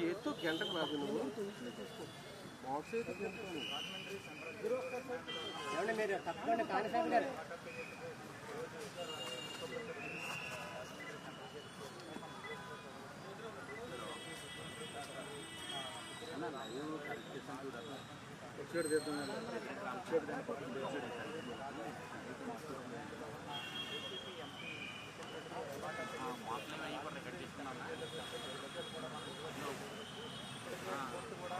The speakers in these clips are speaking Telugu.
చేతితో గంటకు రాదు నువ్వు? ఏమండి మీరు తప్పకుండా కానిస్టేబుల్ గారు? వచ్చాడు తీద్దాం వచ్చాడు దాని పక్కన వచ్చాడు మొత్తం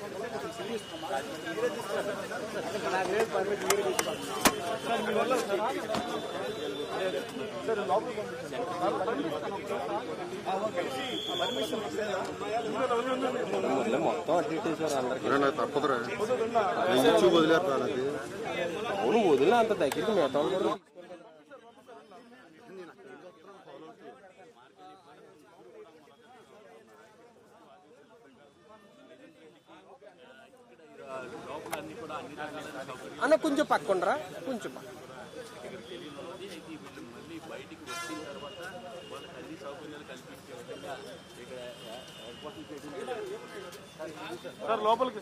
అందరికి నాకు తప్పదురా వదిలేరు అవును వదిలే అంత దగ్గరికి మిగతా అన్న కొంచెం పక్కుండరా కొంచెం పక్క. సార్ లోపలికి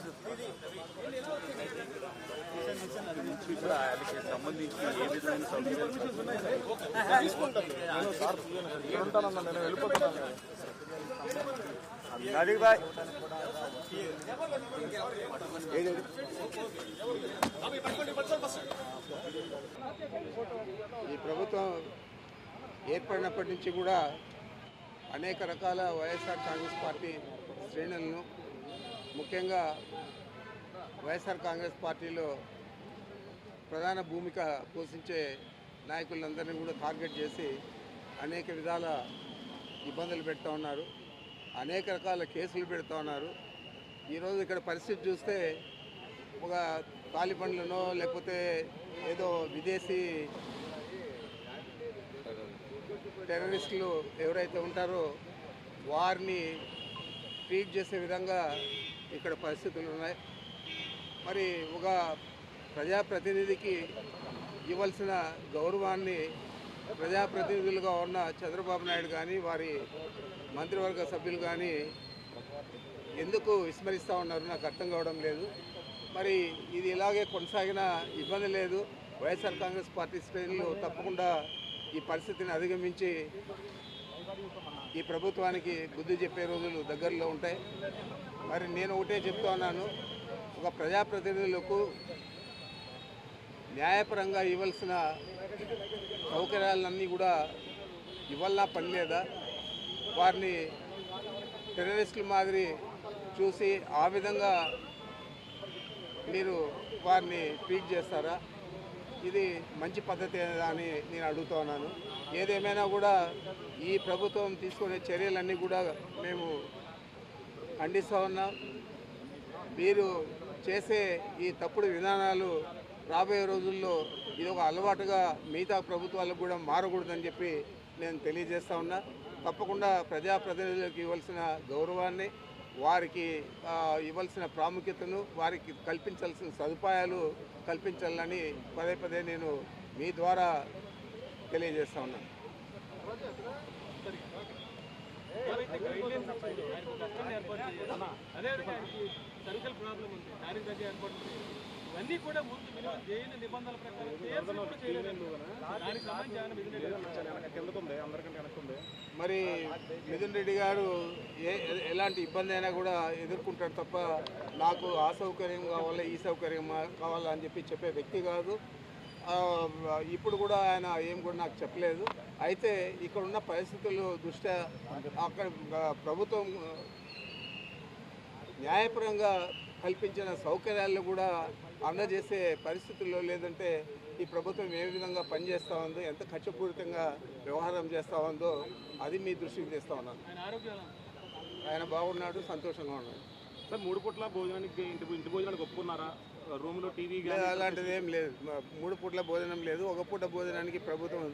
నేను వెళ్ళిపోతున్నాను ఈ ప్రభుత్వం ఏర్పడినప్పటి నుంచి కూడా అనేక రకాల వైఎస్ఆర్ కాంగ్రెస్ పార్టీ శ్రేణులను ముఖ్యంగా వైఎస్ఆర్ కాంగ్రెస్ పార్టీలో ప్రధాన భూమిక పోషించే నాయకులందరినీ కూడా టార్గెట్ చేసి అనేక విధాల ఇబ్బందులు పెడతా ఉన్నారు. అనేక రకాల కేసులు పెడుతూ ఉన్నారు. ఈరోజు ఇక్కడ పరిస్థితి చూస్తే ఒక తాలిబండ్లనో లేకపోతే ఏదో విదేశీ టెర్రరిస్టులు ఎవరైతే ఉంటారో వారిని ట్రీట్ చేసే విధంగా ఇక్కడ పరిస్థితులు ఉన్నాయి. మరి ఒక ప్రజాప్రతినిధికి ఇవ్వాల్సిన గౌరవాన్ని ప్రజాప్రతినిధులుగా ఉన్న చంద్రబాబు నాయుడు కానీ వారి మంత్రివర్గ సభ్యులు కానీ ఎందుకు విస్మరిస్తూ ఉన్నారు నాకు అర్థం కావడం లేదు. మరి ఇది ఇలాగే కొనసాగిన ఇబ్బంది లేదు. వైఎస్ఆర్ కాంగ్రెస్ పార్టీ శ్రేణులు తప్పకుండా ఈ పరిస్థితిని అధిగమించి ఈ ప్రభుత్వానికి బుద్ధి చెప్పే రోజులు దగ్గరలో ఉంటాయి. మరి నేను ఒకటే చెప్తా ఉన్నాను. ఒక ప్రజాప్రతినిధులకు న్యాయపరంగా ఇవ్వాల్సిన సౌకర్యాలన్నీ కూడా ఇవ్వాలన్నా పని లేదా? వారిని టెర్రరిస్టుల మాదిరి చూసి ఆ విధంగా మీరు వారిని ట్రీట్ చేస్తారా? ఇది మంచి పద్ధతి అని నేను అడుగుతున్నాను ఏదేమైనా కూడా ఈ ప్రభుత్వం తీసుకునే చర్యలన్నీ కూడా మేము ఖండిస్తూ ఉన్నాం. మీరు చేసే ఈ తప్పుడు విధానాలు రాబోయే రోజుల్లో ఇది ఒక అలవాటుగా మిగతా ప్రభుత్వాలకు కూడా మారకూడదని చెప్పి నేను తెలియజేస్తా ఉన్నా. తప్పకుండా ప్రజాప్రతినిధులకు ఇవ్వాల్సిన గౌరవాన్ని వారికి ఇవ్వాల్సిన ప్రాముఖ్యతను వారికి కల్పించాల్సిన సదుపాయాలు కల్పించాలని పదే పదే నేను మీ ద్వారా తెలియజేస్తా ఉన్నాను అదే ప్రాబ్లం ఉంది. ఇవన్నీ కూడా ముందు మినిమం జైలు నిబంధనల ప్రకారం. దానికి సంబంధించి అందరికంటే మరి మిథున్ రెడ్డి గారు ఏ ఎలాంటి ఇబ్బంది అయినా కూడా ఎదుర్కొంటాడు తప్ప నాకు ఆ సౌకర్యం కావాలా ఈ సౌకర్యం కావాలా అని చెప్పి చెప్పే వ్యక్తి కాదు. ఆ, ఇప్పుడు కూడా ఆయన ఏం కూడా నాకు చెప్పలేదు. అయితే ఇక్కడ ఉన్న పరిస్థితులు దృష్ట్యా అక్కడ ప్రభుత్వం న్యాయపరంగా కల్పించిన సౌకర్యాలను కూడా అందజేసే పరిస్థితుల్లో లేదంటే ఈ ప్రభుత్వం ఏ విధంగా పనిచేస్తూ ఉందో ఎంత ఖర్చుపూరితంగా వ్యవహారం చేస్తూ ఉందో అది మీ దృష్టికి తెస్తా ఉన్నాను. ఆయన బాగున్నాడు సంతోషంగా ఉన్నాడు. సార్ మూడు పూట్ల భోజనానికి ఇంటి ఇంటి భోజనానికి ఒప్పుకున్నారా? రూమ్లో టీవీ అలాంటిది ఏం లేదు. మూడు పూట్ల భోజనం లేదు. ఒక పూట భోజనానికి ప్రభుత్వం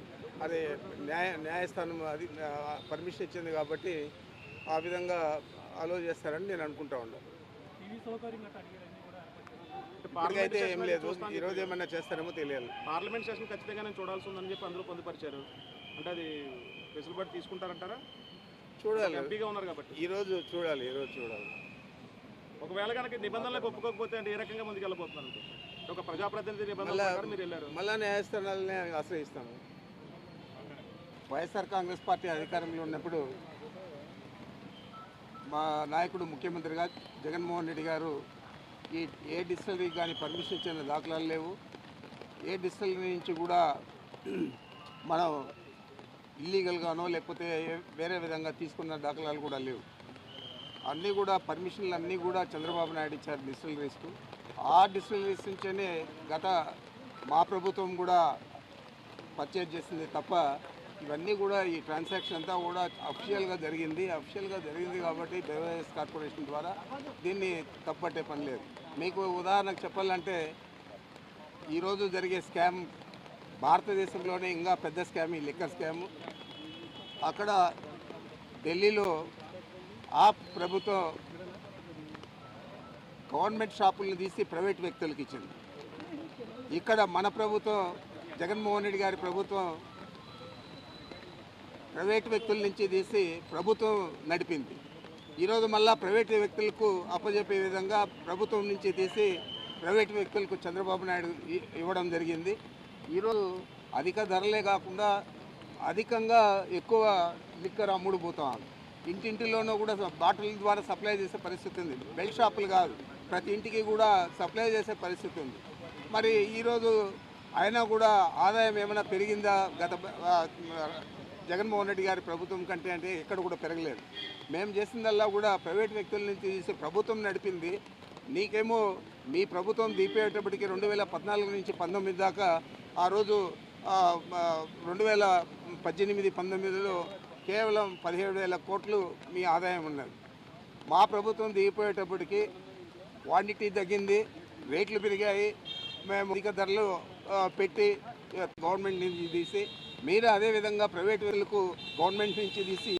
అదే న్యాయ న్యాయస్థానం అది పర్మిషన్ ఇచ్చింది కాబట్టి ఆ విధంగా అలో చేస్తారని నేను అనుకుంటా ఉన్నాను టీవీ సౌకర్యం గట్రా అడిగారు అన్ని కూడా ఏర్పాటు చేశారు. ఇప్పటికైతే ఏం లేదు. ఈరోజు ఏమన్నా చేస్తారేమో తెలియాలి. పార్లమెంట్ సెషన్ ఖచ్చితంగా నేను చూడాల్సి ఉందని చెప్పి అందరూ పొందుపరిచారు. అంటే అది వెసులుబాటు తీసుకుంటారంటారా? చూడాలి. ఎంపీగా ఉన్నారు కాబట్టి. ఈరోజు చూడాలి ఈరోజు చూడాలి. ఒకవేళ కనుక నిబంధనలకు ఒప్పుకోకపోతే అంటే ఏ రకంగా ముందుకు వెళ్ళబోతున్నారు ఒక ప్రజాప్రతినిధి నిబంధనల మీరు వెళ్ళారు. మళ్ళా న్యాయస్థానాలనే ఆశ్రయిస్తాము వైఎస్ఆర్ కాంగ్రెస్ పార్టీ అధికారంలో ఉన్నప్పుడు మా నాయకుడు ముఖ్యమంత్రిగా జగన్మోహన్ రెడ్డి గారు ఈ ఏ డిస్టిలరీకి కానీ పర్మిషన్ ఇచ్చిన దాఖలాలు లేవు. ఏ డిస్టిలరీ నుంచి కూడా మనం ఇల్లీగల్గానో లేకపోతే వేరే విధంగా తీసుకున్న దాఖలాలు కూడా లేవు. అన్నీ కూడా పర్మిషన్లు అన్నీ కూడా చంద్రబాబు నాయుడు ఇచ్చారు డిస్టిలరీస్కు ఆ డిస్టిలరీస్ నుంచే గత మా ప్రభుత్వం కూడా పర్చేజ్ చేసింది తప్ప ఇవన్నీ కూడా ఈ ట్రాన్సాక్షన్ అంతా కూడా అఫిషియల్గా జరిగింది. అఫిషియల్గా జరిగింది కాబట్టి బెవరేజ్ కార్పొరేషన్ ద్వారా దీన్ని తప్పట్టే పని లేదు. మీకు ఉదాహరణకు చెప్పాలంటే ఈరోజు జరిగే స్కామ్ భారతదేశంలోనే ఇంకా పెద్ద స్కామ్ ఈ లిక్కర్ స్కామ్ అక్కడ ఢిల్లీలో ఆ ప్రభుత్వం గవర్నమెంట్ షాపులను తీసి ప్రైవేట్ వ్యక్తులకు ఇచ్చింది ఇక్కడ మన ప్రభుత్వం జగన్మోహన్ రెడ్డి గారి ప్రభుత్వం ప్రైవేట్ వ్యక్తుల నుంచి తీసి ప్రభుత్వం నడిపింది. ఈరోజు మళ్ళా ప్రైవేట్ వ్యక్తులకు అప్పజెప్పే విధంగా ప్రభుత్వం నుంచి తీసి ప్రైవేట్ వ్యక్తులకు చంద్రబాబు నాయుడు ఇవ్వడం జరిగింది. ఈరోజు అధిక ధరలే కాకుండా అధికంగా ఎక్కువ లిక్కర్ అమ్ముడు పోతాం. ఇంటింటిలోనూ కూడా బాటిల్ ద్వారా సప్లై చేసే పరిస్థితి ఉంది. బెల్ట్ షాపులు కాదు ప్రతి ఇంటికి కూడా సప్లై చేసే పరిస్థితి ఉంది. మరి ఈరోజు అయినా కూడా ఆదాయం ఏమైనా పెరిగిందా? గత జగన్మోహన్ రెడ్డి గారి ప్రభుత్వం కంటే అంటే ఎక్కడ కూడా పెరగలేదు. మేము చేసిందల్లా కూడా ప్రైవేట్ వ్యక్తుల నుంచి తీసి ప్రభుత్వం నడిపింది. నీకేమో మీ ప్రభుత్వం దీపేటప్పటికి రెండు వేల పద్నాలుగు నుంచి పంతొమ్మిది దాకా ఆ రోజు రెండు వేల పద్దెనిమిది పంతొమ్మిదిలో కేవలం పదిహేడు వేల కోట్లు మీ ఆదాయం ఉన్నది. మా ప్రభుత్వం దిగిపోయేటప్పటికి క్వాంటిటీ తగ్గింది రేట్లు పెరిగాయి. మేము అధిక ధరలు పెట్టి గవర్నమెంట్ నుంచి తీసి మీరు అదేవిధంగా ప్రైవేట్ వీళ్ళకు గవర్నమెంట్ నుంచి తీసి